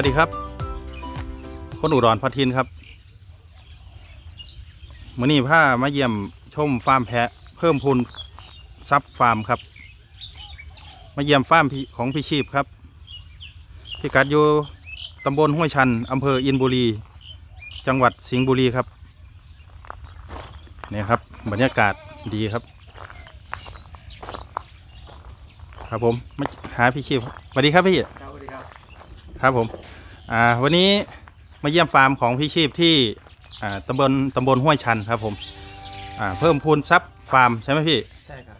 วัสดีครับ คนอุดรพัทินครับมื่อนี้ผ้ามาเยี่ยมชมฟาร์มแพะเพิ่มพูนซับฟาร์มครับ มาเยี่ยมฟาร์มของพี่ชีพครับ พิกัดอยู่ตำบลห้วยชันอำเภออินบุรี จังหวัดสิงห์บุรีครับเนี่ยครับบรรยากาศดีครับ ครับผมมาหาพี่ชีพสวัสดีครับพี่ ครับสวัสดีครับครับผมอ่าวันนี้มาเยี่ยมฟาร์มของพี่ชีพที่อ่าตำบลตำบลห้วยชันครับผมอ่าเพิ่มพูนทรัพย์ฟาร์มใช่ไหมพี่ใช่ครับ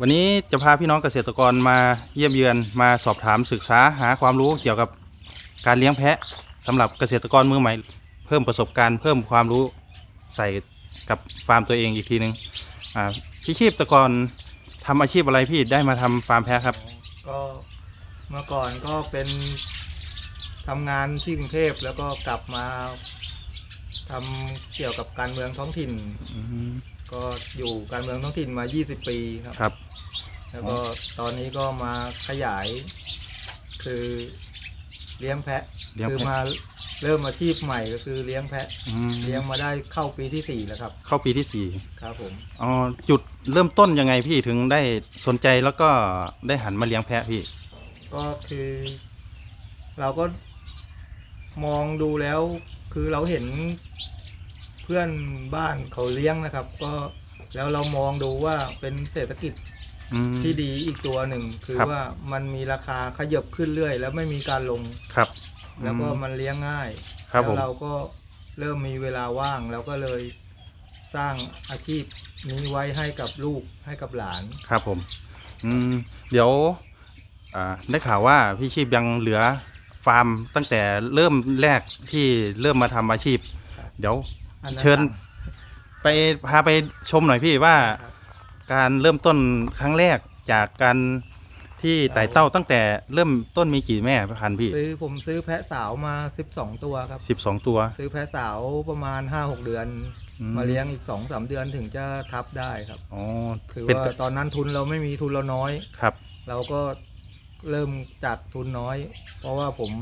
วันนี้จะพาพี่น้องเกษตรกรมาเยี่ยมเยือนมาสอบถามศึกษาหาความรู้เกี่ยวกับการเลี้ยงแพะสำหรับเกษตรกรมือใหม่ เพิ่มประสบการณ์เพิ่มความรู้ใส่กับฟาร์มตัวเองอีกทีหนึงอ่าพี่ชีพแตะกอนทำอาชีพอะไรพี่ได้มาทำฟาร์มแพะครับ ก็เมื่อก่อนก็เป็น ทำงานที่กรุงเทพแล้วก็กลับมาทำเกี่ยวกับการเมืองท้องถิ่น อืมก็อยู่การเมืองท้องถิ่นมา 20 ปีครับ ครับ แล้วก็ตอนนี้ก็มาขยาย คือเลี้ยงแพะเลี้ยงคือแพะ มาเริ่มอาชีพใหม่ก็คือเลี้ยงแพะ อืมเลี้ยงมาได้เข้าปีที่สี่แล้วครับ เข้าปีที่สี่ครับผม อ๋อจุดเริ่มต้นยังไงพี่ถึงได้สนใจแล้วก็ได้หันมาเลี้ยงแพะพี่ ก็คือ เราก็ มองดูแล้วคือเราเห็นเพื่อนบ้านเขาเลี้ยงนะครับ ก็แล้วเรามองดูว่าเป็นเศรษฐกิจอืม ที่ดีอีกตัวหนึ่ง คือครับ ว่ามันมีราคาขยับขึ้นเรื่อย แล้วไม่มีการลง ครับแล้วก็อืมันเลี้ยงง่าย ครับแล้ผมวเราก็เริ่มมีเวลาว่างเราก็เลยสร้างอาชีพนี้ไว้ให้กับลูกให้กับหลาน ครับผม อืม เดี๋ยว อ่า ได้ข่าวว่าพี่ชีพยังเหลือ ฟาร์มตั้งแต่เริ่มแรกที่เริ่มมาทำอาชีพครับเดี๋ยวอันนั้นเชิญไปพาไปชมหน่อยพี่ว่าครับการเริ่มต้นครั้งแรกจากการที่ไต่เต้าตั้งแต่เริ่มต้นมีกี่แม่พันธุ์พี่ซื้อผมซื้อแพะสาวมา 12 ตัวครับ สิบสองตัวซื้อแพะสาวประมาณ 5-6 เดือน อืมาเลี้ยงอีก 2-3 เดือนถึงจะทับได้ครับ อ๋อคือเป็นว่าตอนนั้นทุนเราไม่มีทุนเราน้อย ครับ เราก็ เริ่มจากทุนน้อย เพราะว่าผม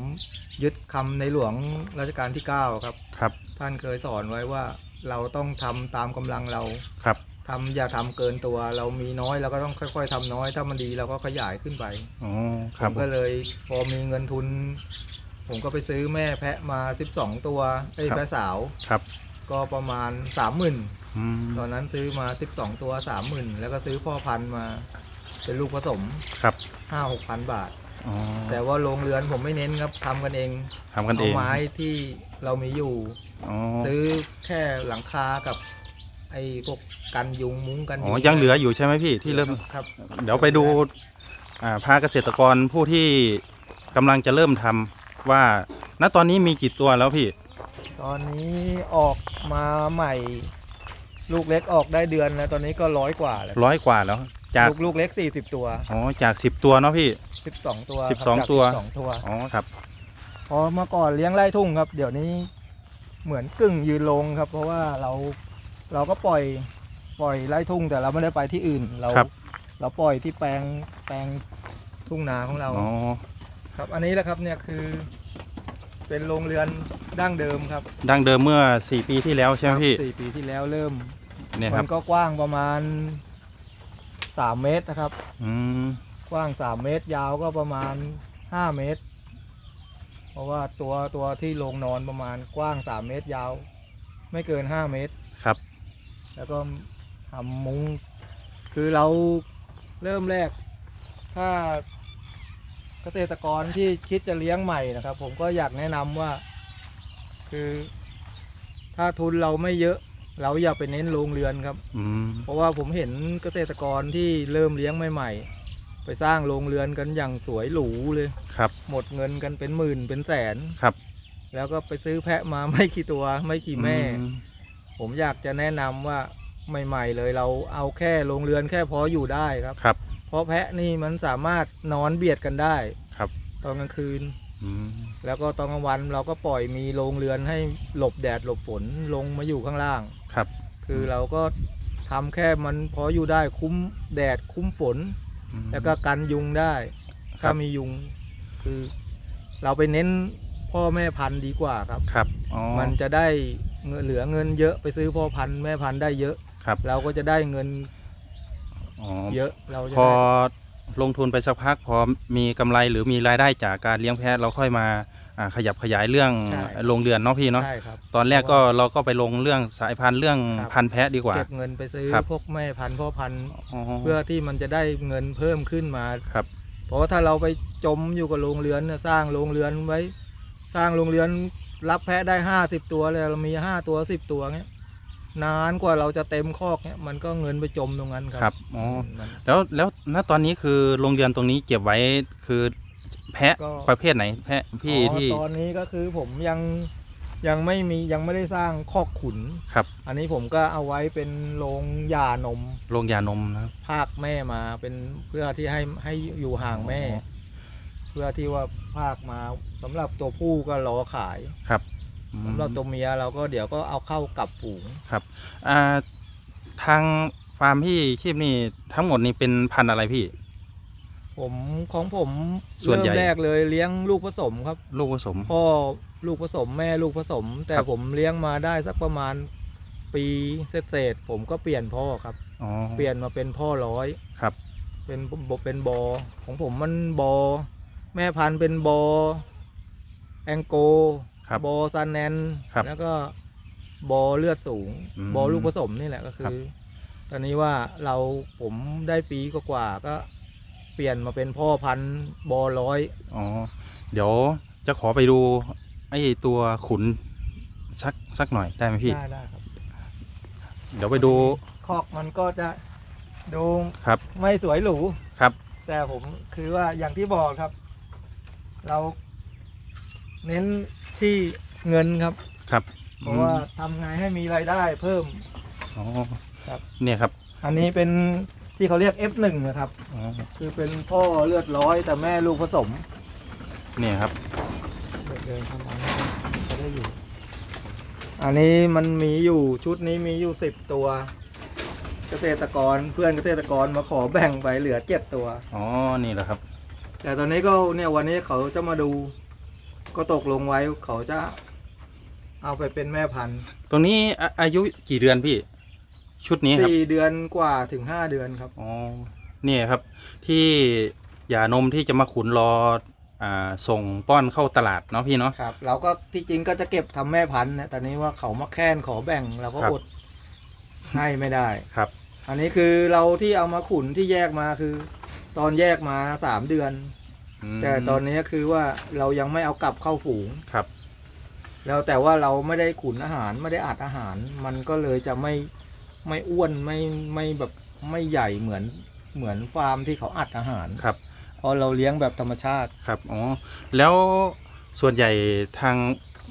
ยึดคำในหลวงรัชกาลที่ 9 ครับ ครับ ท่านเคยสอนไว้ว่าเราต้องทำตามกำลังเราครับ ทำอย่าทำเกินตัว เรามีน้อยเราก็ต้องค่อยๆทำน้อย ถ้ามันดีเราก็ขยายขึ้นไปอ๋อ คผรับมก็เลยพอมีเงินทุน ผมก็ไปซื้อแม่แพะมา 12 ตัวไอ้ยแพะสาวครับ ก็ประมาณ 30,000 อืมตอนนั้นซื้อมา 12 ตัว 30,000 แล้วก็ซื้อพ่อพันธุ์มา เป็นลูกผสมครับ5-6,000บาท อ๋อ แต่ว่าโรงเรือนผมไม่เน้นครับทำกันเองทำกันเองไม้ที่เรามีอยู่ อ๋อซื้อแค่หลังคากับ ไอ้พวกกันยุงมุ้งกันอ๋ยุองยังเหลืออยู่ใช่ไหมพี่ที่เริ่ม ครับ เดี๋ยวไปดูอ่าพาเกษตรกรผู้ที่กำลังจะเริ่มทำว่า ณตอนนี้มีกี่ตัวแล้วพี่ ตอนนี้ออกมาใหม่ ลูกเล็กออกได้เดือนแล้วตอนนี้ก็ร้อยกว่าแล้วร้อยกว่าแล้ว จาก ลูกลูกเล็กสี่สิบตัว อ๋อจากสิบตัวเนาะพี่สิบสองตัวสิบครับสองจากตัวสองตัวอ๋อครับพอเมื่อก่อนเลี้ยงไร่ทุ่งครับ เดี๋ยวนี้เหมือนกึ่งยืนลงครับ เพราะว่าเราเราก็ปล่อยปล่อยไร่ทุ่งแต่เราไม่ได้ไปที่อื่นเราครับ เราปล่อยที่แปลงแปลงทุ่งนาของเรา อ๋อครับอันนี้แหละครับเนี่ยคือ เป็นโรงเรือนดั้งเดิมครับดังเดิมเมื่อสี่ปีที่แล้วใช่ไหมพี่สี่ปีที่แล้วเริ่มเนี่ยคมัรับนก็กว้างประมาณ สามเมตรนะครับ อืมกว้างสามเมตร ยาวก็ประมาณห้าเมตร เพราะว่าตัวตัวที่โรงนอนประมาณกว้างสามเมตรยาว ไม่เกินห้าเมตร ครับ แล้วก็ทำมุ้งคือเราเริ่มแรก ถ้าเกษตรกรที่คิดจะเลี้ยงใหม่นะครับ ผมก็อยากแนะนำว่า คือ ถ้าทุนเราไม่เยอะ เราอย่าไปเน้นโรงเรือนครับ อืมเพราะว่าผมเห็นเกษตรกรที่เริ่มเลี้ยงใหม่ๆ ไปสร้างโรงเรือนกันอย่างสวยหรูเลย ครับ หมดเงินกันเป็นหมื่นเป็นแสน ครับแล้วก็ไปซื้อแพะมาไม่กี่ตัวไม่กี่แม่ อืผมอยากจะแนะนำว่าใหม่ๆเลยเราเอาแค่โรงเรือนแค่พออยู่ได้ครับ ครับ เพราะแพะนี่มันสามารถนอนเบียดกันได้ครับ ตอนกลางคืน อืม แล้วก็ตอนกลางวันเราก็ปล่อยมีโรงเรือนให้หลบแดดหลบฝนลงมาอยู่ข้างล่าง ครับ คือเราก็ทำแค่มันพออยู่ได้คุ้มแดดคุ้มฝน อืม แล้วก็กันยุงได้ ครัถ้าบ มียุง คือเราไปเน้นพ่อแม่พันธุ์ดีกว่าครับ ครับอ๋อมันจะได้เงินเหลือเงินเยอะไปซื้อพ่อพันธุ์แม่พันธุ์ได้เยอะ ครับเราก็จะได้เงินอ๋อเยอะเราจะพอได้ลงทุนไปสักพักพอมีกำไรหรือมีรายได้จากการเลี้ยงแพะเราค่อยมา อ่าขยับขยายเรื่องโรงเรือนเนาะพี่เนาะใช่ครับ ตอนแรกก็เราก็ไปลงเรื่องสายพันธุ์เรื่องครับ พันธุ์แพะดีกว่า เก็บเงินไปซื้อครับ พวกแม่พันธุ์พ่อพันธุ์อ๋อเพื่อที่มันจะได้เงินเพิ่มขึ้นมา ครับ เพราะว่าถ้าเราไปจมอยู่กับโรงเรือนเนี่ยสร้างโรงเรือนไว้ สร้างโรงเรือนรับแพะได้ห้าสิบตัวเลยเรามีห้าตัวสิบตัวเงี้ยนานกว่าเราจะเต็มคอกเนี้ยมันก็เงินไปจมตรงนั้นครัครับอ๋อ มันแล้วแล้วณตอนนี้คือโรงเรือนตรงนี้เก็บไว้คือ แพะก็ ประเภทไหน แพะพี่อ๋อที่ตอนนี้ก็คือผมยังยังไม่มียังไม่ได้สร้างคอกขุน ครับอันนี้ผมก็เอาไว้เป็นโรงหย่านมโรงยานมนะครับ ภาคแม่มาเป็นเพื่อที่ให้ให้อยู่ห่างแม่ อ๋อ เพื่อที่ว่าภาคมาสำหรับตัวผู้ก็รอขายครับอืมสำหรับตัวเมียเราก็เดี๋ยวก็เอาเข้ากลับฝูงครับอ่าทางฟาร์มพี่ชีพนี่ทั้งหมดนี่เป็นพันธุ์อะไรพี่ ผมของผมส่วนเริ่ใหญ่มแรกเลยเลี้ยงลูกผสมครับลูกผสม พ่อลูกผสมแม่ลูกผสม แต่ครับ ผมเลี้ยงมาได้สักประมาณปีเศษๆผมก็เปลี่ยนพ่อครับ อ๋อเปลี่ยนมาเป็นพ่อร้อย ครับ เป็นบเป็นบอของผมมันบอ แม่พันธุ์เป็นบอ แองโกครับบอซันแนนครับแล้วก็บอเลือดสูง อืมบอลูกผสมนี่แหละก็คืครัอบ ตอนนี้ว่าเราผมได้ปีกว่าๆก็ เปลี่ยนมาเป็นพ่อพันธุ์บอร้อยอ๋อ เดี๋ยวจะขอไปดูไอ้ตัวขุนสักสักหน่อยได้ไหมพี่ ได้ได้ครับเดี๋ยวไปดูคอกมันก็จะดูครับไม่สวยหรูครับ แต่ผมคือว่าอย่างที่บอกครับ เราเน้นที่เงินครับ ครับเพราะว่าทำไงให้มีรายได้เพิ่ม อ๋อครับ เนี่ยครับ อันนี้เป็น ที่เขาเรียก F1 นะครับอ๋อคือเป็นพ่อเลือดร้อยแต่แม่ลูกผสมเนี่ยครับ เดินเข้ามาจะได้อยู่ อันนี้มันมีอยู่ชุดนี้มีอยู่สิบตัว เกษตรกรเพื่อนเกษตรกรมาขอแบ่งไปเหลือเจ็ดตัว อ๋อ นี่แหละครับ แต่ตอนนี้ก็เนี่ยวันนี้เขาจะมาดู ก็ตกลงไว้เขาจะเอาไปเป็นแม่พันธุ์ ตรงนี้อาอายุกี่เดือนพี่ ชุดนี้ครับสี่เดือนกว่าถึงห้าเดือนครับ อ๋อเนี่ยครับ ที่หย่านมที่จะมาขุนรออ่าส่งป้อนเข้าตลาดเนาะพี่เนาะ ครับเราก็ที่จริงก็จะเก็บทำแม่พันธุ์นะแต่นี้ว่าเขามาแค้นขอแบ่งเราก็ครับ อดให้ไม่ได้ ครับ อันนี้คือเราที่เอามาขุนที่แยกมาคือ ตอนแยกมาสามเดือน มแต่ตอนนี้คือว่าเรายังไม่เอากลับเข้าฝูง ครับ แล้วแต่ว่าเราไม่ได้ขุนอาหารไม่ได้อัดอาหาร มันก็เลยจะไม่ ไม่อ้วนไม่ไม่แบบไม่ใหญ่เหมือนเหมือนฟาร์มที่เขาอัดอาหารครับเพราะเราเลี้ยงแบบธรรมชาติ ครับอ๋อแล้วส่วนใหญ่ทาง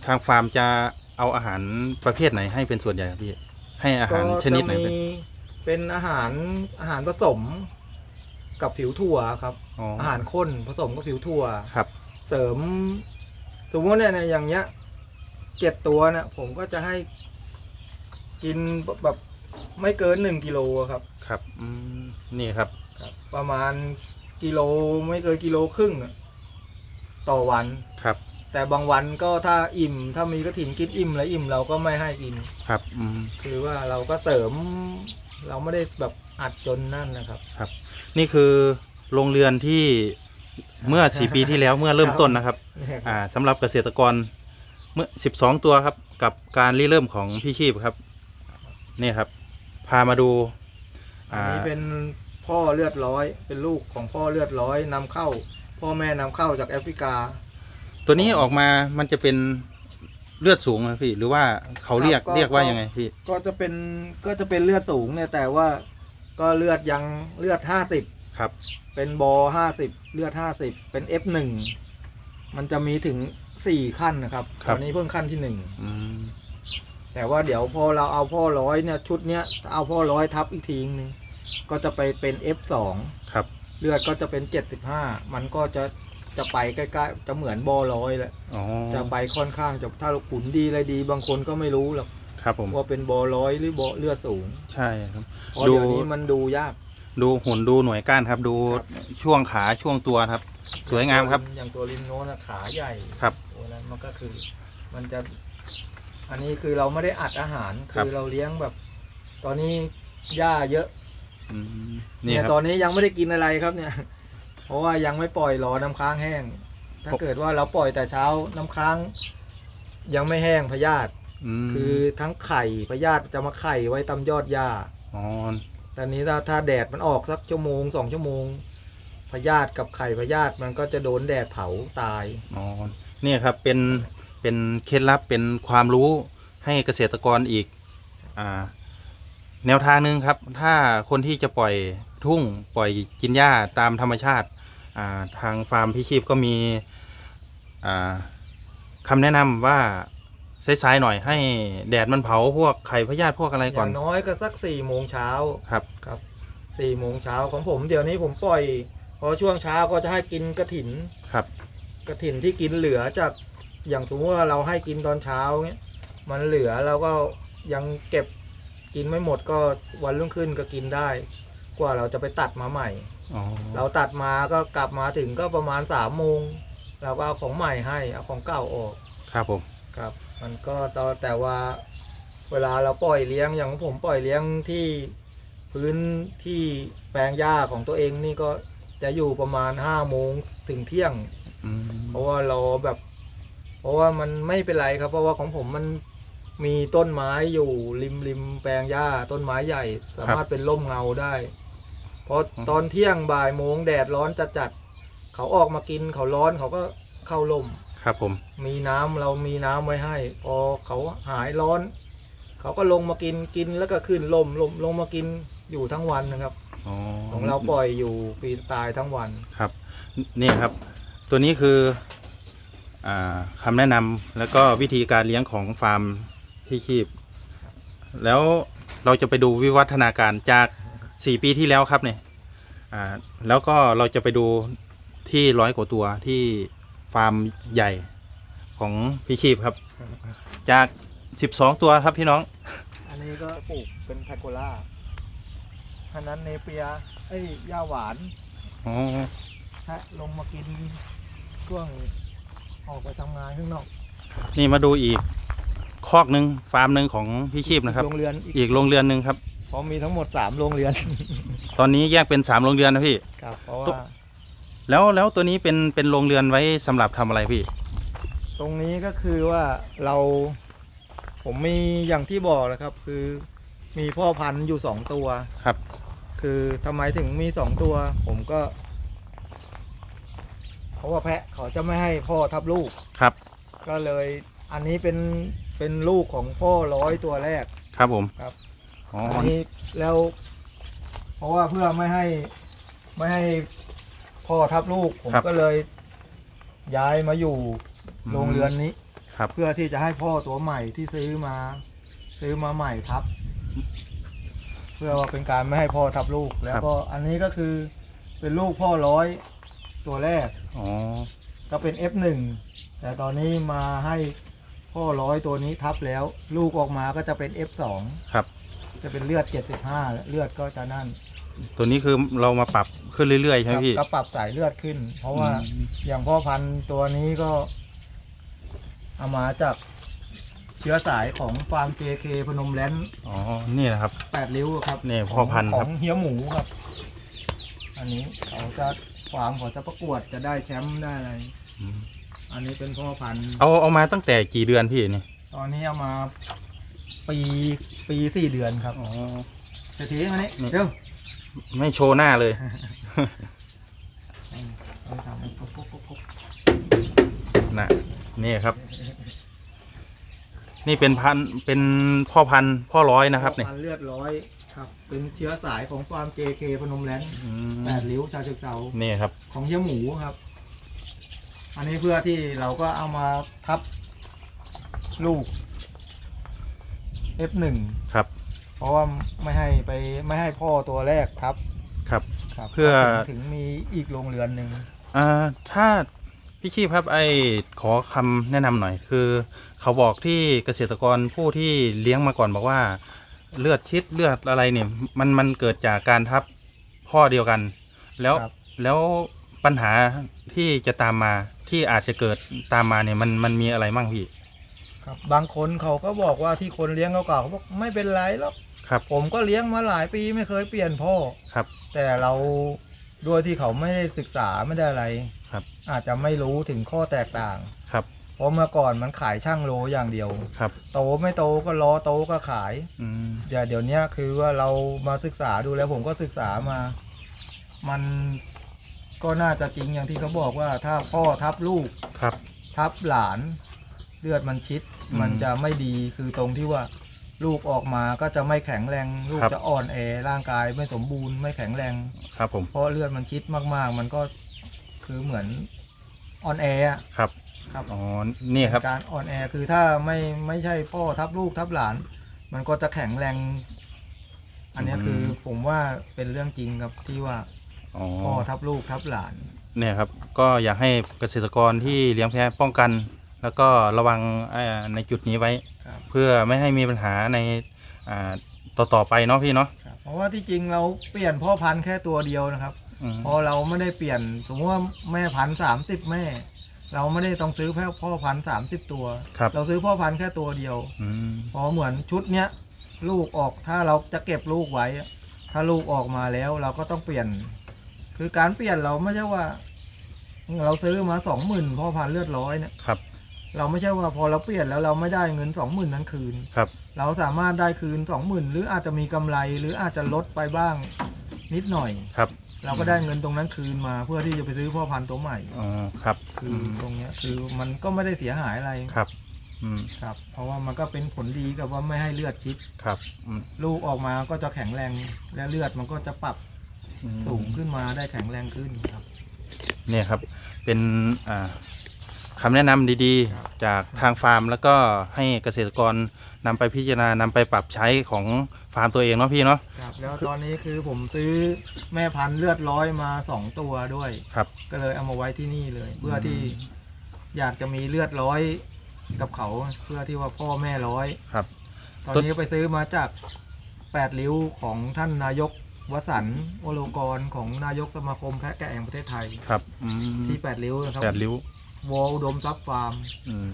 ทางฟาร์มจะเอาอาหารประเภทไหนให้เป็นส่วนใหญ่ครับพี่ให้อาก็หารชนิดไหนจะเป็นมีเป็นอาหารอาหารผสมกับผิวถั่วครับ อ๋ออาหารข้นผสมกับผิวถั่ว ครับเสริม สมมติเนี่ยในอย่างเงี้ยเจ็ดตัวเนี่ยผมก็จะให้กินแบบ ไม่เกินหนึ่งกิโลอะครับ ครับอืมนี่ครับ ประมาณกิโลไม่เกินกิโลครึ่งอะต่อวัน ครับแต่บางวันก็ถ้าอิ่ม ถ้ามีกระถินกินอิ่มแล้วอิ่มเราก็ไม่ให้กิน ครับอืมคือว่าเราก็เสริม เราไม่ได้แบบอัดจนนั่นนะครับครับนี่คือโรงเรือนที่เมื่อสี่ปีที่แล้วเมื่อเริ่มต้นนะครับเนี่ยครับ อ่าสำหรับเกษตรกรเมื่อ 12 ตัวครับ กับการริเริ่มของพี่ชีพครับ นี่ครับ พามาดูอันอ่านี้เป็นพ่อเลือดร้อย เป็นลูกของพ่อเลือดร้อยนำเข้า พ่อแม่นำเข้าจากแอฟริกาตัวนี้ออกมามันจะเป็นเลือดสูงนะพี่ หรือว่าเขาเรียกครับก็เรียกว่าก็ยังไงพี่ ก็จะเป็นก็จะเป็นเลือดสูงเนี่ยแต่ว่าก็เลือดยังเลือดห้าสิบครับ เป็นบอห้าสิบเลือดห้าสิบเป็น F หนึ่งมันจะมีถึงสี่ขั้นนะครับครับ ตอนนี้เพิ่งขั้นที่หนึ่ง อืม แต่ว่าเดี๋ยวพอเราเอาพ่อร้อยเนี่ยชุดเนี้ยเอาพ่อร้อยทับอีกทีนึงก็จะไปเป็น F สองครับเลือดก็จะเป็นเจ็ดสิบห้ามันก็จะจะไปใกล้ๆ จะเหมือนบอร้อยแหละอ๋อจะไปค่อนข้างจะถ้าเราขุนดีอะไรดี บางคนก็ไม่รู้หรอกครับผมว่าเป็นบอร้อยหรือบอเลือดสูง ใช่ครับเพราะดูเดี๋ยวนี้มันดูยาก ดูหุ่นดูหน่วยก้านครับ ดูครับช่วงขาช่วงตัวครับ สวยงามครับ อย่างตัวริมโน้นนะขาใหญ่ครับตัวนั้นนั้นมันก็คือ มันจะ อันนี้คือเราไม่ได้อัดอาหารครับคือเราเลี้ยงแบบ ตอนนี้หญ้าเยอะอืมนี่เนี่ยครับตอนนี้ยังไม่ได้กินอะไรครับเนี่ย เพราะว่ายังไม่ปล่อยรอน้ำค้างแห้ง ถ้าผม เกิดว่าเราปล่อยแต่เช้าน้ำค้าง ยังไม่แห้งพยาธิมคือทั้งไข่พยาธิจะมาไข่ไว้ตามยอดหญ้า อ๋อตอนนี้ถ้าถ้าแดดมันออกสักชั่วโมงสองชั่วโมงพยาธิกับไข่พยาธิมันก็จะโดนแดดเผาตาย อ๋อเนี่ยครับเป็น เป็นเคล็ดลับเป็นความรู้ให้เกษตรกรอีกอ่าแนวทางหนึ่งครับ ถ้าคนที่จะปล่อยทุ่งปล่อยกินหญ้าตามธรรมชาติอ่าทางฟาร์มพี่ชีพก็มีอ่าคำแนะนำว่าสายๆหน่อยให้แดดมันเผาพวกไข่พยาธิพวกอะไรอก่อนย่างน้อยก็สักสี่โมงเช้าครับครับสี่โมงเช้าของผมเดี๋ยวนี้ผมปล่อย พอช่วงเช้าก็จะให้กินกระถินครับกระถินที่กินเหลือจาก อย่างสมมติว่าเราให้กินตอนเช้าเนี้ยมันเหลือเราก็ยังเก็บกินไม่หมดก็วันรุ่งขึ้นก็กินได้ กว่าเราจะไปตัดมาใหม่ อ๋อเราตัดมาก็กลับมาถึงก็ประมาณสามโมงเราก็เอาของใหม่ให้เอาของเก่าออกครับผมครับ มันก็ตอนแต่ว่าเวลาเราปล่อยเลี้ยงอย่างผมปล่อยเลี้ยงที่พื้นที่แปลงหญ้าของตัวเองนี่ก็จะอยู่ประมาณห้าโมงถึงเที่ยง อืมเพราะว่าเราแบบ เพราะว่ามันไม่เป็นไรครับ เพราะว่าของผมมันมีต้นไม้อยู่ริมริมแปลงหญ้าต้นไม้ใหญ่ สามารถเป็นร่มเงาได้เพราะตอนเที่ยงบ่ายโมงแดดร้อนจัดจัดๆเขาออกมากินเขาร้อนเขาก็เข้าร่มครับผม มีน้ำเรามีน้ำไว้ให้ พอเขาหายร้อน เขาก็ลงมากินกินแล้วก็ขึ้นลมลมลงมากินอยู่ทั้งวันนะครับอ๋อของเราปล่อยอยู่ฟรีสไตล์ทั้งวันครับ นี่ครับ ตัวนี้คืออ่า คำแนะนำแล้วก็วิธีการเลี้ยงของฟาร์มพี่คีบ แล้วเราจะไปดูวิวัฒนาการจากสี่ปีที่แล้วครับเนี่ยอ่าแล้วก็เราจะไปดูที่ร้อยกว่าตัวที่ฟาร์มใหญ่ของพี่คีบครับ จากสิบสองตัวครับพี่น้อง อันนี้ก็ปลูกเป็นแพคโคล่าอันนั้นเนเปียไอ้ยหญ้าหวานอ๋อฮะลงมากินช่วง ออกไปทำงานข้างนอกนี่มาดูอีกคอกหนึ่งฟาร์มหนึ่งของพี่คีบนะครับ โรงเรือนอีกอีกโรงเรือนหนึ่งครับ เพราะมีทั้งหมดสามโรงเรือน ตอนนี้แยกเป็นสามโรงเรือนนะพี่ ครับเพราะตุ๊ ว่าแล้วแล้วตัวนี้เป็นเป็นโรงเรือนไว้สำหรับทำอะไรพี่ ตรงนี้ก็คือว่าเราผมมีอย่างที่บอกนะครับ คือมีพ่อพันธุ์อยู่สองตัว ครับ คือทำไมถึงมีสองตัว ผมก็เพ ราะว่าแพะเขาจะไม่ให้พ่อทับลูก ครับ ก็เลยอันนี้เป็นเป็นลูกของพ่อร้อยตัวแรก ครับผมครับ อ๋ออันนี้แล้ว เพราะว่าเพื่อไม่ให้ไม่ให้พ่อทับลูกผมก็เลย ย้ายมาอยู่โรงเรือนนี้ ครับ เพื่อที่จะให้พ่อตัวใหม่ที่ซื้อมา ซื้อมาใหม่ทับ เพื่อว่าเป็นการไม่ให้พ่อทับลูกแล้วก็อันนี้ก็คือเป็นลูกพ่อร้อย ตัวแรกอ๋อก็เป็น F1 แต่ตอนนี้มาให้พ่อร้อยตัวนี้ทับแล้ว ลูกออกมาก็จะเป็น F2 ครับ จะเป็นเลือด 75 เลือดก็จะนั่น ตัวนี้คือเรามาปรับขึ้นเรื่อยๆ ใช่ไหมครับพี่ก็ปรับสายเลือดขึ้น เพราะว่าอืมอย่างพ่อพันธุ์ตัวนี้ก็ เอามาจากเชื้อสายของฟาร์ม JK พนมแลนด์อ๋อ นี่นะครับแปดริ้วครับนี่พ่อพันธุ์ขคอรับงเฮียหมูครับ อันนี้เขาจะ ฟาร์มเขาจะประกวดจะได้แชมป์ได้อะไร อืมอันนี้เป็นพ่อพันธุ์เอาเอามาตั้งแต่กี่เดือนพี่นี่ตอนนี้เอามาปีปีสี่เดือนครับอ๋อ เศรษฐีอันนี้นี่เดี๋ยวไม่โชว์หน้าเลย เอาทำให้ครบครบครบครบนะนี่ครับ นี่เป็นพันธุ์เป็นพ่อพันธุ์พ่อร้อยนะครับเนี่ย พ่อพันธุ์เลือดร้อย ครับ เป็นเชื้อสายของฟาร์ม JK พนมแลนด์อืมแปดริ้วชาเชิงเซานี่ครับ ของเฮียหมูครับ อันนี้เพื่อที่เราก็เอามาทับลูก F1 ครับ เพราะว่าไม่ให้ไปไม่ให้พ่อตัวแรกทับครับ ครับเพื่อ ถึงถึงมีอีกโรงเรือนหนึ่ง อ่าถ้าพี่ชีพครับไอขอคำแนะนำหน่อย คือ เขาบอกที่เกษตรกรผู้ที่เลี้ยงมาก่อนบอกว่า เลือดชิดเลือดอะไรเนี่ย มันมันเกิดจากการทับพ่อเดียวกัน แล้วครับ แล้วปัญหาที่จะตามมาที่อาจจะเกิดตามมาเนี่ยมันมันมีอะไรมั่งพี่ครับบางคนเขาก็บอกว่าที่คนเลี้ยงเก่าๆเขาบอกไม่เป็นไรหรอกครับผมก็เลี้ยงมาหลายปีไม่เคยเปลี่ยนพ่อ ครับแต่เราด้วยที่เขาไม่ได้ศึกษาไม่ได้อะไร ครับอาจจะไม่รู้ถึงข้อแตกต่าง ครับ เพราะเมื่อก่อนมันขายช่างโลอย่างเดียว ครับ โตไม่โตก็รอโตก็ขาย อืม เดี๋ยวเดี๋ยวเนี้ยคือว่าเรามาศึกษาดูแล้วผมก็ศึกษามา มันก็น่าจะจริงอย่างที่เขาบอกว่า ถ้าพ่อทับลูกครับ ทับหลาน เลือดมันชิด อืมมันจะไม่ดีคือตรงที่ว่า ลูกออกมาก็จะไม่แข็งแรง ลูกครับ จะอ่อนแอร่างกายไม่สมบูรณ์ไม่แข็งแรง ครับผม เพราะเลือดมันชิดมากๆ มันก็คือเหมือนอ่อนแออะ ครับ ครับ อ๋อนี่ครับ การอ่อนแอคือถ้าไม่ไม่ใช่พ่อทับลูกทับหลาน มันก็จะแข็งแรง อันเนี้ยอืมคือผมว่าเป็นเรื่องจริงครับที่ว่าอ๋อพ่อทับลูกทับหลาน เนี่ยครับ ก็อยากให้เกษตรกรที่เลี้ยงแพะป้องกัน แล้วก็ระวังเอ่อในจุดนี้ไว้ ครับ เพื่อไม่ให้มีปัญหาในอ่าต่อต่อไปเนาะพี่เนาะครับ เพราะว่าที่จริงเราเปลี่ยนพ่อพันธุ์แค่ตัวเดียวนะครับ อืมพอเราไม่ได้เปลี่ยน สมมติว่าแม่พันธุ์สามสิบแม่ เราไม่ได้ต้องซื้อแค่พ่อพันธุ์สามสิบตัว ครับ เราซื้อพ่อพันธุ์แค่ตัวเดียวอืมพอเหมือนชุดเนี้ยลูกออกถ้าเราจะเก็บลูกไว้อะถ้าลูกออกมาแล้วเราก็ต้องเปลี่ยน คือการเปลี่ยนเราไม่ใช่ว่า เราซื้อมาสองหมื่นพ่อพันธุ์เลือดร้อยเนี่ยครับเราไม่ใช่ว่าพอเราเปลี่ยนแล้วเราไม่ได้เงินสองหมื่นนั้นคืน ครับ เราสามารถได้คืนสองหมื่นหรืออาจจะมีกำไรหรืออาจจะลดไปบ้างนิดหน่อย ครับ เราก็ได้เงินตรงนั้นคืนมาเพื่อที่จะไปซื้อพ่อพันธุ์ตัวใหม่ อ๋อครับคืออตรงเนี้ยคือมันก็ไม่ได้เสียหายอะไรครับ อืมครับ เพราะว่ามันก็เป็นผลดีกับว่าไม่ให้เลือดชิด ครับอืมลูกออกมาก็จะแข็งแรงและเลือดมันก็จะปรับอืมสูงขึ้นมาได้แข็งแรงขึ้นครับ เนี่ยครับ เป็นอ่า คำแนะนำดีครับๆจากทางฟาร์ม แล้วก็ให้เกษตรกรนำไปพิจารณานำไปปรับใช้ของฟาร์มตัวเองเนาะพี่เนาะครับแล้วตอนนี้คือผมซื้อแม่พันธุ์เลือดร้อยมาสองตัวด้วย ครับ ก็เลยเอามาไว้ที่นี่เลย เพื่อที่อยากจะมีเลือดร้อยกับเขา เพื่อที่ว่าพ่อแม่ร้อย ครับ ตอนนี้ไปซื้อมาจากแปดริ้วของท่านนายกวสันต์โอโลกรของนายกสมาคมแพะแกะแห่งประเทศไทย ครับอืมที่แปดริ้วนะครับ แปดริ้ว วอลอุดมทรัพย์ฟาร์ม อืม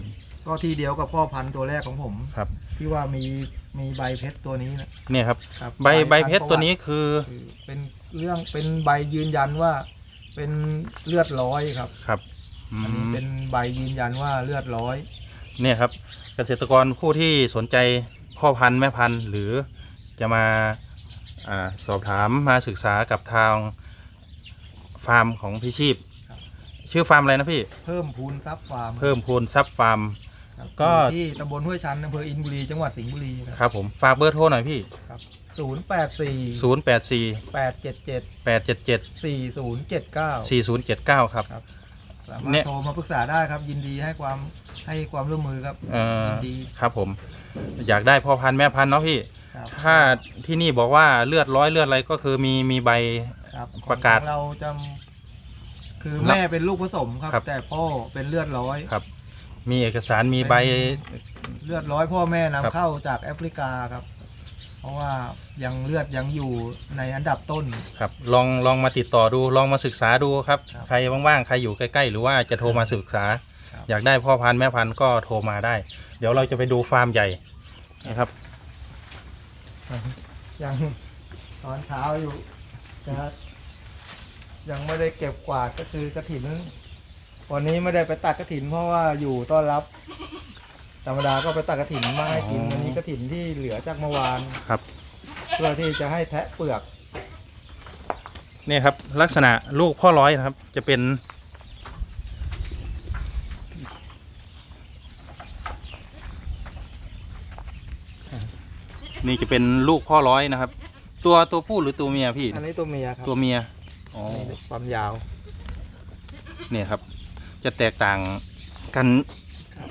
ก็ที่เดียวกับพ่อพันธุ์ตัวแรกของผมครับ ที่ว่ามีมีใบเพชรตัวนี้นะเนี่ยครับ ครับใบใบพันเพธุ์ชรตัวนี้ปะคือวัติคือเป็นเรื่องเป็นใบยืนยันว่าเป็นเลือดร้อยครับ ครับอือันนี้มเป็นใบยืนยันว่าเลือดร้อย เนี่ยครับ เกษตรกรผู้ที่สนใจพ่อพันธุ์แม่พันธุ์ หรือจะมาอาสอบถามมาศึกษากับทางฟาร์มของพี่ชีพครับ ชื่อฟาร์มอะไรนะพี่ เพิ่มพูนทรัพย์ฟาร์มเพิ่มพูนทรัพย์ฟาร์ม ครับก็ อยู่ที่ตำบลห้วยชันอำเภออินบุรีจังหวัดสิงห์บุรีครับครับผมฝากเบอร์โทรหน่อยพี่ ศูนย์แปดสี่084แปดเจ็ดเจ็ด877 สี่ศูนย์เจ็ดเก้า4079 ครับ ครับสามารเนี่ถย โทรมาปรึกษาได้ครับ ยินดีให้ความให้ความร่วมมือครับเอ่อยินดีครับผม อยากได้พ่อพันธุ์แม่พันธุ์เนาะพี่ ครับถ้าที่นี่บอกว่าเลือดร้อยเลือดอะไรก็คือมีมีใบ ครับประกาศ ของเราจะ คือรับแม่เป็นลูกผสมครับ ครับ แต่พ่อเป็นเลือดร้อย ครับ มีเอกสารมีใบ เลือดร้อยพ่อแม่นำครับ เข้าจากแอฟริกาครับ เพราะว่ายังเลือดยังอยู่ในอันดับต้น ครับลองลองมาติดต่อดูลองมาศึกษาดูครับ ครับใครว่างๆใครอยู่ใกล้ๆ หรือว่าจะโทรมาศึกษา ครับ อยากได้พ่อพันธุ์แม่พันธุ์ก็โทรมาได้ เดี๋ยวเราจะไปดูฟาร์มใหญ่นะครับ ยังตอนเช้าอยู่นะครับ ยังไม่ได้เก็บกวาดก็คือกระถิน วันนี้ไม่ได้ไปตัดกระถิน เพราะว่าอยู่ต้อนรับธรรมดาก็ไปตัดกระถินมาให้กินอ๋อ วันนี้กระถินที่เหลือจากเมื่อวาน ครับ เพื่อที่จะให้แทะเปลือกเนี่ยครับ ลักษณะลูกพ่อร้อยนะครับ จะเป็น นี่จะเป็นลูกพ่อร้อยนะครับ ตัวตัวผู้หรือตัวเมียพี่ อันนี้ตัวเมียครับตัวเมีย อ๋อนี่ความยาวเนี่ยครับ จะแตกต่างกัน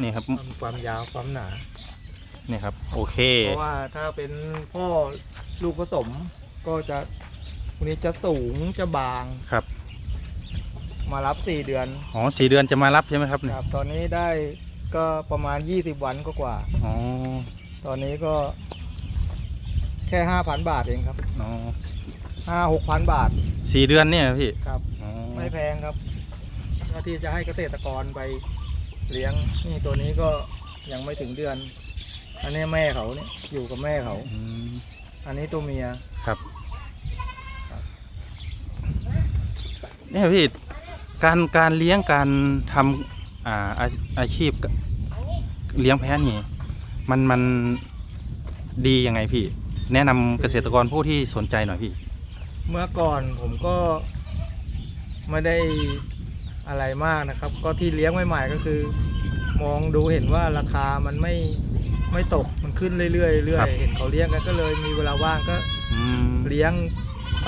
นี่ครับ ความความยาวความหนาเนี่ยครับ โอเค เพราะว่าถ้าเป็นพ่อลูกผสมก็จะวันนี้จะสูงจะบางครับ มารับสี่เดือนอ๋อสี่เดือนจะมารับใช่ไหมครับเนี่ยครับ ตอนนี้ได้ก็ประมาณ20วันก็กว่าอ๋อตอนนี้ก็แค่ห้าพันบาทเองครับอ๋อ ห้าหกพันบาทสี่เดือนเนี่ยพี่ครับอ๋อไม่แพงครับเพื่อที่จะให้เกษตรกรไปเลี้ยงนี่ตัวนี้ก็ยังไม่ถึงเดือน อันนี้แม่เขาเนี่ยอยู่กับแม่เขา อืม อันนี้ตัวเมีย ครับครับเนี่ยพี่การการเลี้ยงการทำอ่าอาอาชีพเลี้ยงแพะนี่มันมันดียังไงพี่ แนะนำเกษตรกรผู้ที่สนใจหน่อยพี่ เมื่อก่อนผมก็ไม่ได้อะไรมากนะครับ ก็ที่เลี้ยงใหม่ๆก็คือ มองดูเห็นว่าราคามันไม่ไม่ตกมันขึ้นเรื่อยๆเรื่อครัยบๆเห็นเขาเลี้ยงกันก็เลยมีเวลาว่างก็อืมเลี้ยง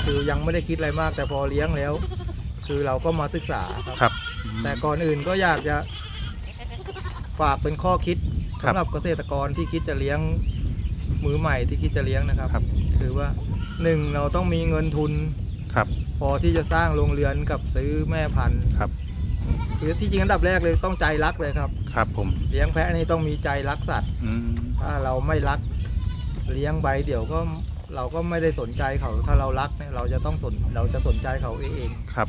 คือยังไม่ได้คิดอะไรมาก แต่พอเลี้ยงแล้ว คือเราก็มาศึกษาครับครับแต่ก่อนอื่นก็อยากจะฝากเป็นข้อคิดครับสำหรับเกษตรกรที่คิดจะเลี้ยง มือใหม่ที่คิดจะเลี้ยงนะครับ ครับคือว่าหนึ่งเราต้องมีเงินทุน ครับ พอที่จะสร้างโรงเรือนกับซื้อแม่พันธุ์ครับ คือที่จริงอันดับแรกเลยต้องใจรักเลยครับ ครับผมเลี้ยงแพะนี่ต้องมีใจรักสัตว์ อืมถ้าเราไม่รักเลี้ยงไปเดี๋ยวก็เราก็ไม่ได้สนใจเขา ถ้าเรารักเนี่ยเราจะต้องสนเราจะสนใจเขาเองครับ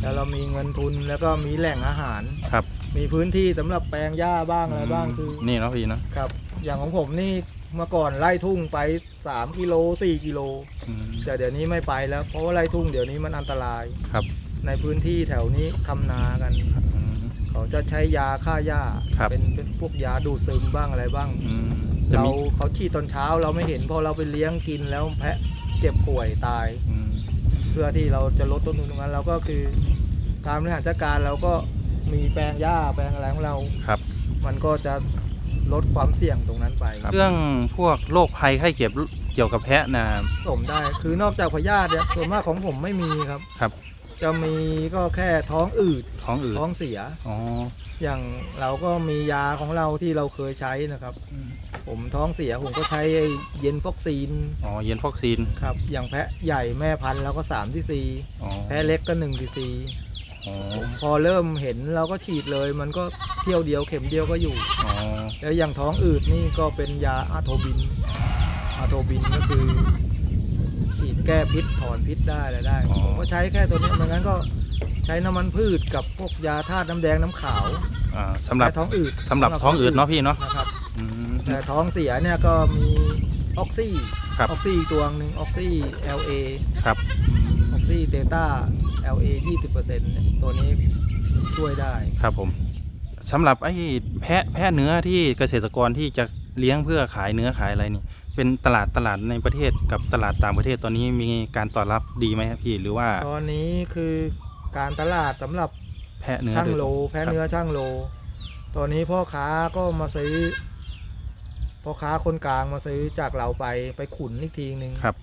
แล้วเรามีเงินทุนแล้วก็มีแหล่งอาหาร ครับมีพื้นที่สำหรับแปลงหญ้าบ้างอะไรบ้างคือ นี่เนาะพี่เนาะ ครับ อย่างของผมนี่ เมื่อก่อนไล่ทุ่งไป3กิโล4กิโล อืมแต่เดี๋ยวนี้ไม่ไปแล้ว เพราะว่าไล่ทุ่งเดี๋ยวนี้มันอันตราย ครับในพื้นที่แถวนี้ทำนากัน อืม เขาจะใช้ยาฆ่าหญ้าครับ เป็นเป็นพวกยาดูดซึมบ้างอะไรบ้าง อืมจะเรามีเขาฉีดตอนเช้าเราไม่เห็นพอเราไปเลี้ยงกินแล้วแพะเจ็บป่วยตาย อืมเพื่อที่เราจะลดต้นทุนตรงนั้นเราก็คือการบริหารจัดการเราก็มีแปลงหญ้าแปลงอะไรของเรา ครับ มันก็จะ ลดความเสี่ยงตรงนั้นไปเรื่องพวกโรคภัยไข้เจ็บเกี่ยวกับแพะนะสมได้คือนอกจากพยาธิเนี่ยส่วนมากของผมไม่มีครับครับ จะมีก็แค่ท้องอืดท้องอืดท้องเสียอ๋ออย่างเราก็มียาของเราที่เราเคยใช้นะครับ ผมท้องเสียผมก็ใช้ไอ้เย็นฟอกซีนอ๋อเย็นฟอกซีนครับอย่างแพะใหญ่แม่พันธุ์เราก็3ที่ซีอ๋อแพะเล็กก็1ที่ซีอ๋อผม พอเริ่มเห็นเราก็ฉีดเลย มันก็เที่ยวเดียวเข็มเดียวก็อยู่อ๋อแล้วอย่างท้องอืดนี่ก็เป็นยาอาโทบินอาโทบินก็คือ ฉีดแก้พิษถอนพิษได้อะไรได้ผมก็ใช้แค่ตัวนี้ไม่งั้นก็ใช้น้ำมันพืชกับพวกยาธาตุน้ำแดงน้ำขาวอ่าสำหรับแก้ท้องอืดสำหรับท้องอืดเนาะพี่เนาะนะครับอืมแต่ท้องเสียเนี่ยก็มีออกซี่ครับออกซี่ตัวหนึ่งออกซี่ LA ครับออก ซี่เตต้า LA 20%เนี่ยตัวนี้ช่วยได้ครับผมสำหรับไอ้แพะแพะเนื้อที่เกษตรกรที่จะเลี้ยงเพื่อขายเนื้อขายอะไรนี่ เป็นตลาดตลาดในประเทศกับตลาดต่างประเทศตอนนี้มีการตอบรับดีไหมครับพี่หรือว่า ตอนนี้คือการตลาดสำหรับแพะเนื้อช่างโลโดยตรงแพ้เนื้อช่างโล ตอนนี้พ่อค้าก็มาซื้อพ่อค้าคนกลางมาซื้อจากเราไปไปขุนอีกทีหนึ่งครับ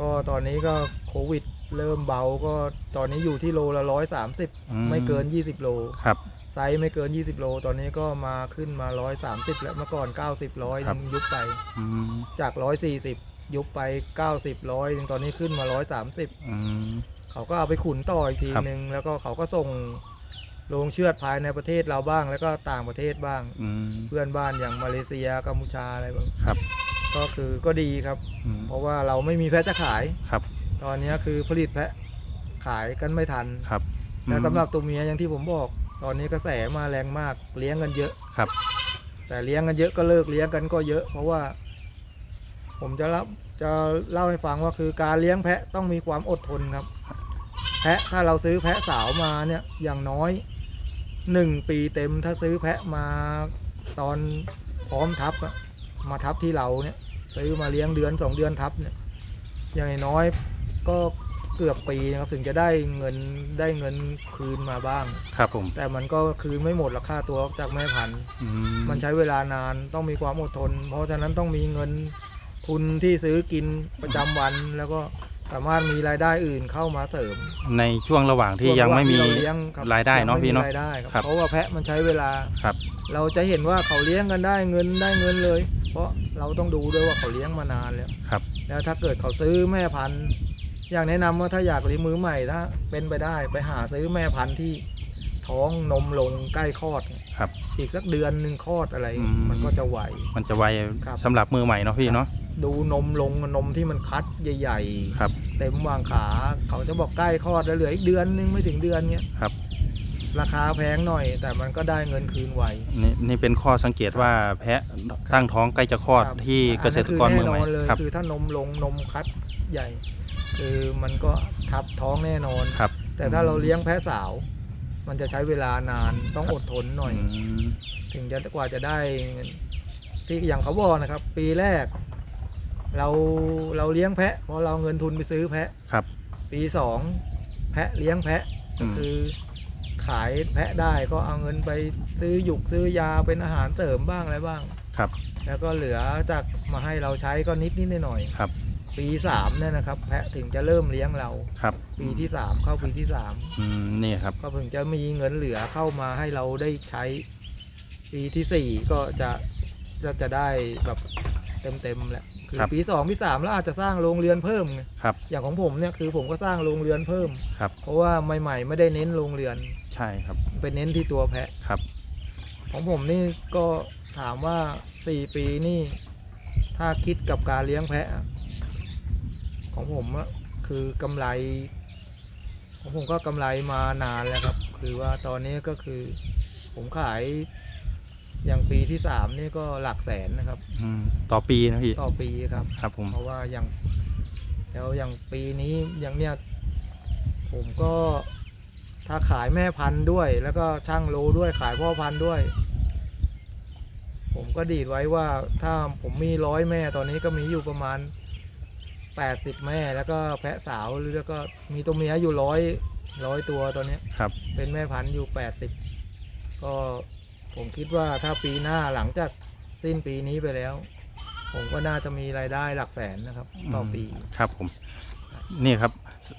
ก็ตอนนี้ก็โควิด เริ่มเบาก็ตอนนี้อยู่ที่โลละร้อยสามสิบอืไม่เกินยี่สิบโลครับไซส์ไม่เกินยี่สิบโล ตอนนี้ก็มาขึ้นมาร้อยสามสิบแล้ว เมื่อก่อนเก้าสิบร้อยครับยุบไปอืมจากร้อยสี่สิบยุบไปเก้าสิบร้อยตอนนี้ขึ้นมาร้อยสามสิบอืมเขาก็เอาไปขุนต่ออีกทีครับหนึ่งแล้วก็เขาก็ส่งโรงเชือดภายในประเทศเราบ้าง แล้วก็ต่างประเทศบ้างอืมเพื่อนบ้านอย่างมาเลเซีย กัมพูชาอะไรบ้าง ครับ ก็คือก็ดีครับอืมเพราะว่าเราไม่มีแพะจะขาย ครับ ตอนนี้คือผลิตแพะขายกันไม่ทันครับแต่สำหรับตัวเมียอย่างที่ผมบอก ตอนนี้กระแสมาแรงมากเลี้ยงกันเยอะครับ แต่เลี้ยงกันเยอะก็เลิกเลี้ยงกันก็เยอะ เพราะว่า ผมจะเล่าจะเล่าให้ฟังว่าคือการเลี้ยงแพะต้องมีความอดทนครับ แพะถ้าเราซื้อแพะสาวมาเนี่ยอย่างน้อยหนึ่งปีเต็มถ้าซื้อแพะมาตอนพร้อมทับอะมาทับที่เราเนี่ย ซื้อมาเลี้ยงเดือนสองเดือนทับเนี่ยอย่างน้อย ก็เกือบปีนะครับถึงจะได้เงินได้เงินคืนมาบ้าง ครับผม แต่มันก็คืนไม่หมดราคาตัวจากแม่พันธุ์อืมันใช้เวลานานต้องมีความอดทน เพราะฉะนั้นต้องมีเงินทุนที่ซื้อกินประจำวัน แล้วก็สามารถมีรายได้อื่นเข้ามาเสริมในช่วงระหว่างที่ยังไม่มีช่วระหว่างที่เรเลี้ยงคบรายได้เนาะงม่พี่เนาะมีรายได้ครับครับเพราะว่าแพะมันใช้เวลา ครับ เราจะเห็นว่าเขาเลี้ยงกันได้เงินได้เงินเลย เพราะเราต้องดูด้วยว่าเขาเลี้ยงมานานแล้ว ครับ แล้วถ้าเกิดเขาซื้อแม่พันธุ์ อยากแนะนำว่าถ้าอยากเลี้ยงมือใหม่ถ้าเป็นไปได้ไปหาซื้อแม่พันธุ์ที่ท้องนมลงใกล้คลอดครับ อีกสักเดือนหนึ่งคลอดอะไรอืมมันก็จะไหว มันจะไวครับสำหรับมือใหม่เนาะพี่เนาะดูนมลงนมที่มันคัดใหญ่ๆครับเต็มวางขา เขาจะบอกใกล้คลอดแล้วเหลืออีกเดือนนึงไม่ถึงเดือนเงี้ยครับ ราคาแพงหน่อย แต่มันก็ได้เงินคืนไวนี่นี่เป็นข้อสังเกตว่าแพะตั้งท้องใกล้จะคลอดครับที่เกษตรกรมือใหม่นนั้นคืแน่นอนเลยครับคือถ้านมลงนมคัดใหญ่ คือมันก็ทับท้องแน่นอน ครับ แต่ถ้าเราเลี้ยงแพะสาว มันจะใช้เวลานานต้องอดทนหน่อยอืมถึงจะกว่าจะได้เงินที่อย่างเขาบอกนะครับ ปีแรก เราเราเลี้ยงแพะเพราะเราเอาเงินทุนไปซื้อแพะครับ ปีสองแพะเลี้ยงแพะอืมคือขายแพะได้ก็เอาเงินไปซื้อหยุกซื้อยาเป็นอาหารเสริมบ้างอะไรบ้าง ครับ แล้วก็เหลือจากมาให้เราใช้ก็นิดนิดหน่อยหน่อยๆครับ ปีสามเนี่ยนะครับ แพะถึงจะเริ่มเลี้ยงเรา ครับปีที่สามเข้าปีที่สามอืมนี่ครับ ก็ถึงจะมีเงินเหลือเข้ามาให้เราได้ใช้ ปีที่สี่ก็จะจะจะได้แบบเต็มเต็มๆแหละคือครับปีสองปีสามแล้วอาจจะสร้างโรงเรือนเพิ่มไงครับอย่างของผมเนี่ยคือผมก็สร้างโรงเรือนเพิ่ม ครับ เพราะว่าใหม่ๆไม่ได้เน้นโรงเรือนใช่ครับไปเน้นที่ตัวแพะ ครับ ของผมนี่ก็ถามว่าสี่ปีนี่ ถ้าคิดกับการเลี้ยงแพะอะ ของผมอะคือกำไรของผมก็กำไรมานานแล้วครับ คือว่าตอนนี้ก็คือผมขายอย่างปีที่สามนี่ก็หลักแสนนะครับอืมต่อปีนะพี่ต่อปีครับ ครับ ผมเพราะว่าอย่างแล้วอย่างปีนี้อย่างเนี้ยผมก็ถ้าขายแม่พันธุ์ด้วย แล้วก็ช่างโลด้วยขายพ่อพันธุ์ด้วย ผมก็ดีดไว้ว่าถ้าผมมีร้อยแม่ตอนนี้ก็มีอยู่ประมาณ แปดสิบแม่แล้วก็แพะสาวแล้วก็มีตัวเมียอยู่ร้อยร้อยตัวตอนเนี้ยครับ เป็นแม่พันธุ์อยู่แปดสิบก็ผมคิดว่าถ้าปีหน้าหลังจากสิ้นปีนี้ไปแล้ว ผมก็น่าจะมีรายได้หลักแสนนะครับ ต่อปี ครับผม นี่ครับ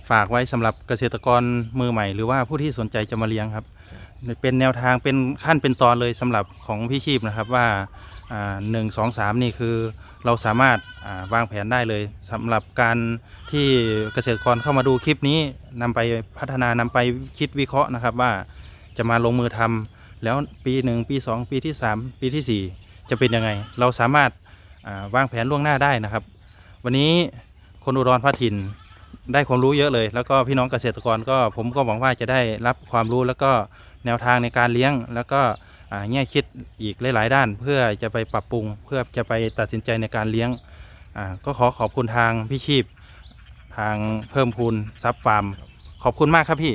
ฝากไว้สำหรับเกษตรกรมือใหม่หรือว่าผู้ที่สนใจจะมาเลี้ยงครับ เป็นแนวทางเป็นขั้นเป็นตอนเลยสำหรับของพี่ชีพนะครับว่าหนึ่งสองสามนี่คือเราสามารถวางแผนได้เลยสำหรับการที่เกษตรกรเข้ามาดูคลิปนี้นำไปพัฒนานำไปคิดวิเคราะห์นะครับว่าจะมาลงมือทำแล้วปีหนึ่งปีสองปีที่สามปีที่สี่จะเป็นยังไง เราสามารถวางแผนล่วงหน้าได้นะครับ วันนี้คนอุดรพัทิน ได้ความรู้เยอะเลย แล้วก็พี่น้องเกษตรกรก็ผมก็หวังว่าจะได้รับความรู้แล้วก็แนวทางในการเลี้ยง แล้วก็แง่คิดอีกหลาย ๆ ด้าน เพื่อจะไปปรับปรุง เพื่อจะไปตัดสินใจในการเลี้ยงก็ขอขอบคุณทางพี่ชีพ ทางเพิ่มพูนซับฟาร์ม ขอบคุณมากครับพี่